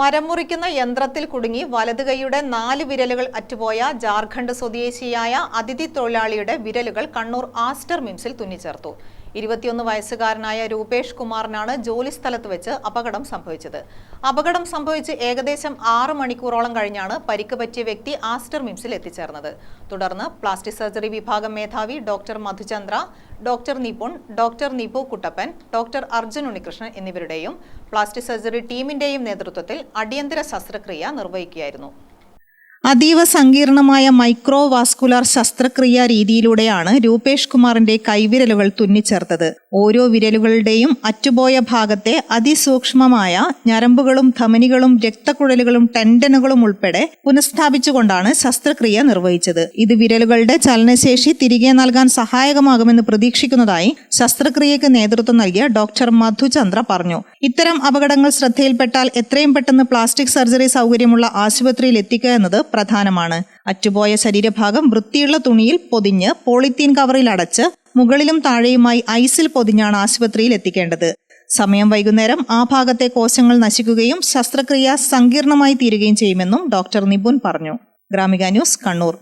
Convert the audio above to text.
മരം മുറിക്കുന്ന യന്ത്രത്തിൽ കുടുങ്ങി വലതുകൈയുടെ നാല് വിരലുകൾ അറ്റുപോയ ജാർഖണ്ഡ് സ്വദേശിയായ അതിഥി തൊഴിലാളിയുടെ വിരലുകൾ കണ്ണൂർ ആസ്റ്റർ മിംസിൽ തുന്നിച്ചേർത്തു. ഇരുപത്തിയൊന്ന് വയസ്സുകാരനായ രൂപേഷ് കുമാറിനാണ് ജോലി സ്ഥലത്ത് വെച്ച് അപകടം സംഭവിച്ചത്. അപകടം സംഭവിച്ച് ഏകദേശം ആറ് മണിക്കൂറോളം കഴിഞ്ഞാണ് പരിക്ക് പറ്റിയ വ്യക്തി ആസ്റ്റർ മിംസിൽ എത്തിച്ചേർന്നത്. തുടർന്ന് പ്ലാസ്റ്റിക് സർജറി വിഭാഗം മേധാവി doctor Madhuchandra doctor Nipun doctor Nipu Kuttappan doctor Arjun Unnikrishnan എന്നിവരുടെയും plastic surgery ടീമിന്റെയും നേതൃത്വത്തിൽ അടിയന്തര ശസ്ത്രക്രിയ നിർവഹിക്കുകയായിരുന്നു. അതീവ സങ്കീർണമായ മൈക്രോവാസ്കുലർ ശസ്ത്രക്രിയാ രീതിയിലൂടെയാണ് രൂപേഷ് കുമാറിന്റെ കൈവിരലുകൾ തുന്നിച്ചേർത്തത്. ഓരോ വിരലുകളുടെയും അറ്റുപോയ ഭാഗത്തെ അതിസൂക്ഷ്മമായ ഞരമ്പുകളും ധമനികളും രക്തക്കുഴലുകളും ടെൻഡനുകളും ഉൾപ്പെടെ പുനഃസ്ഥാപിച്ചുകൊണ്ടാണ് ശസ്ത്രക്രിയ നിർവഹിച്ചത്. ഇത് വിരലുകളുടെ ചലനശേഷി തിരികെ നൽകാൻ സഹായകമാകുമെന്ന് പ്രതീക്ഷിക്കുന്നതായി ശസ്ത്രക്രിയയ്ക്ക് നേതൃത്വം നൽകിയ ഡോക്ടർ മധുചന്ദ്ര പറഞ്ഞു. ഇത്തരം അപകടങ്ങൾ ശ്രദ്ധയിൽപ്പെട്ടാൽ എത്രയും പെട്ടെന്ന് പ്ലാസ്റ്റിക് സർജറി സൗകര്യമുള്ള ആശുപത്രിയിൽ എത്തിക്കുക എന്നത് പ്രധാനമാണ്. അറ്റുപോയ ശരീരഭാഗം വൃത്തിയുള്ള തുണിയിൽ പൊതിഞ്ഞ് പോളിത്തീൻ കവറിൽ അടച്ച് മുകളിലും താഴെയുമായി ഐസിൽ പൊതിഞ്ഞാണ് ആശുപത്രിയിൽ എത്തിക്കേണ്ടത്. സമയം വൈകുന്നേരം ആ ഭാഗത്തെ കോശങ്ങൾ നശിക്കുകയും ശസ്ത്രക്രിയ സങ്കീർണമായി തീരുകയും ചെയ്യുമെന്നും ഡോക്ടർ നിപുൻ പറഞ്ഞു. ഗ്രാമിക ന്യൂസ് കണ്ണൂർ.